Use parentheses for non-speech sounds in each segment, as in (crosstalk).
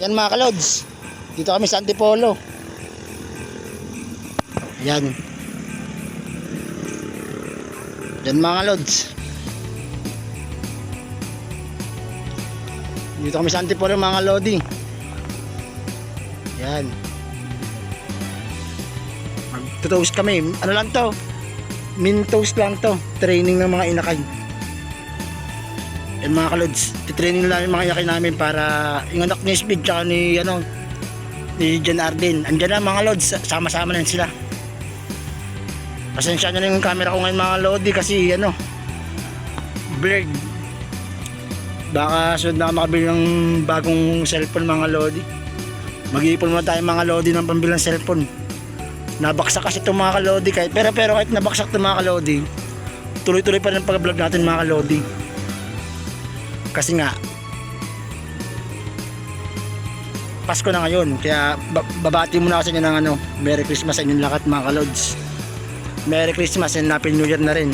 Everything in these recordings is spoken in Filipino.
Yan mga kalods. Dito kami sa Antipolo. Yan. Yan mga lods. Dito kami sa Antipolo mga lodi. Yan. Magtutoast kami. Ano lang to? Min toast lang to. Training ng mga inakay. Yan mga kalods. Titraining lang yung mga inakay namin para yung anak ni Speed tsaka ni ano ni John Arden. Andiyan na mga lods. Sama-sama na sila. Pasensya na yung camera ko ngayon mga lodi kasi ano blurred. Baka sunod na makabili ng bagong cellphone mga lodi. Mag-iipon muna tayo mga lodi ng pambilang cellphone. Nabaksak kasi itong mga kalodi kahit pero pero kahit nabaksak itong mga kalodi tuloy-tuloy pa rin ang pag-vlog natin mga kalodi. Kasi nga Pasko na ngayon kaya ba- babati muna kasi ng ano Merry Christmas sa inyong lahat mga kalods. Merry Christmas and Happy New Year na rin.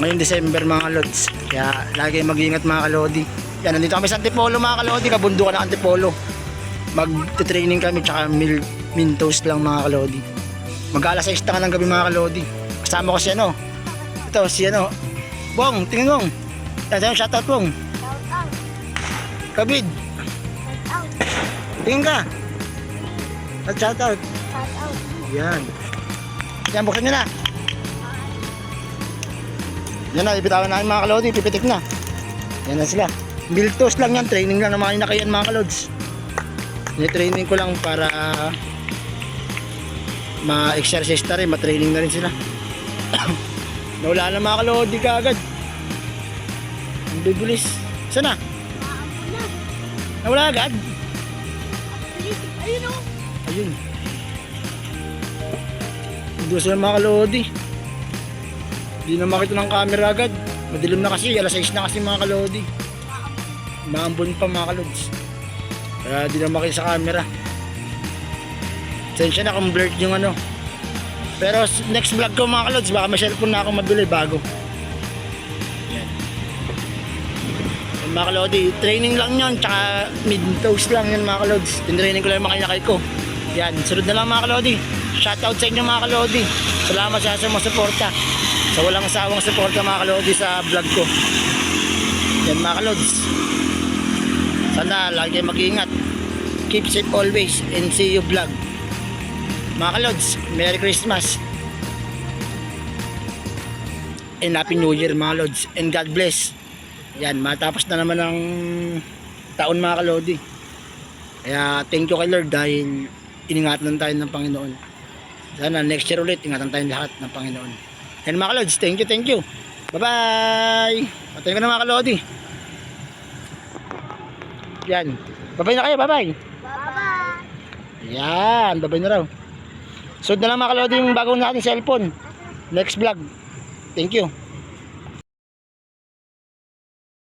Ngayong December mga kalods. Kaya lagi mag-ingat mga kalodi. Yan, nandito kami sa Antipolo mga kalodi. Kabundukan ng Antipolo. Mag-training kami tsaka mil mintos lang mga kalodi. Mag-alas 6 na ng gabi mga kalodi. Kasama ko si ano. Ito si ano. Bong, tingin mong. Yan, sa'yo, shoutout Bong. Shout out. Kabid, Shout out. tingin ka. At shoutout. Shout out. Yan. Yan, buksan nyo na. Yan na, ipitawan namin mga kalodi, pipitik na. Yan na sila. Miltos lang yan, training lang ng mga inakayan mga kalods. Ni-training ko lang para ma-exercise na rin, ma-training na rin sila. (coughs) Nawala na mga kalodi ka agad. Ang bibilis. Saan na? Nawala agad? Ayun o. Ayun. Doon sila mga kalodi. Hindi na makita ng camera agad. Madilim na kasi, alas 6 na kasi mga kalodi. Maambon pa mga kalods. Kaya di na makita sa camera. Sensya na kung blurred yung ano. Pero next vlog ko mga kalods, baka may cellphone na ako mabili bago. Mga kalodi, training lang yan, tsaka mid-toast lang yan mga kalods. Tinraining ko lang yung mga inakay ko. Yan, sunod na lang mga kalodi. Shoutout sa inyo mga kalodi. Salamat sa sa mga suporta. Sa walang sawang suporta mga kalodi sa vlog ko. Yan mga kalods. Sana lagi mag-iingat. Keep safe always and see you vlog. Mga kalods, Merry Christmas. And Happy New Year mga lods. And God bless. Yan, matapos na naman ang taon mga kalodi. Kaya thank you kay Lord dahil iningatan tayo ng Panginoon. Sana next year ulit, ingatan tayong lahat ng Panginoon. And mga kalods, thank you, thank you. Bye-bye! Patayin ko na mga kalodi. Yan. Bye-bye na kayo, bye-bye. Bye-bye. Yan, bye-bye na raw. Sunod na lang mga kalodi yung bagong nating cellphone. Next vlog. Thank you.